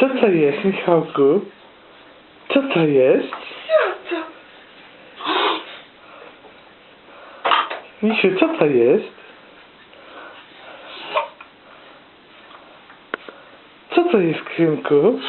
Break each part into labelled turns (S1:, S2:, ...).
S1: Co to jest, Michałku? Co to jest? Misiu, co to jest? Co to jest, synku?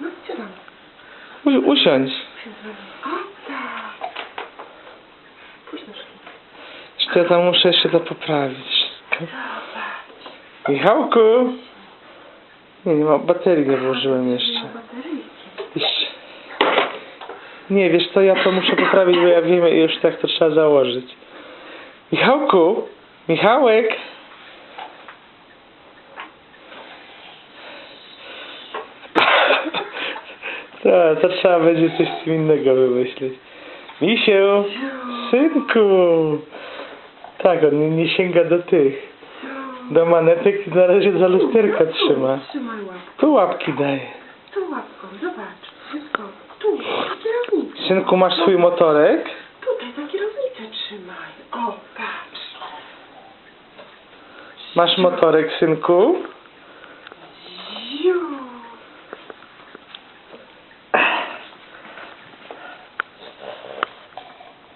S2: No co tam?
S1: U- usiądź. Jeszcze tam muszę jeszcze to poprawić. Michałku! Nie, nie ma baterii włożyłem. Jeszcze.
S2: Nie,
S1: wiesz co, ja to muszę poprawić, bo ja wiem już tak to trzeba założyć. Michałku! Michałek! Tak, to trzeba będzie coś z tym innego wymyślić. Misiu! Synku! Tak, on nie, nie sięga do tych. Do manetek i na razie za lusterka trzyma.
S2: Trzymaj łapkę.
S1: Tu łapki daje.
S2: Tu łapką, zobacz. Wszystko. Tu, na kierownicę.
S1: Synku, masz swój motorek?
S2: Tutaj za kierownicę trzymaj. O, patrz.
S1: Masz motorek, synku?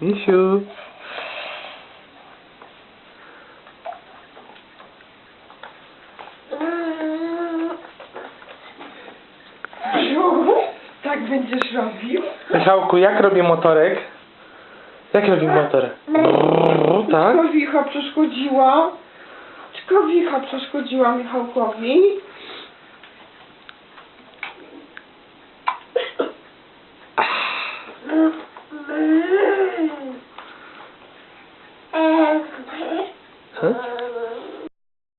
S1: Misiu.
S2: Tak będziesz robił?
S1: Michałku, jak robi motorek? Jak robi motor? Brrr, tak?
S2: Kowicha przeszkodziła? Kowicha przeszkodziła Michałkowi? Huh?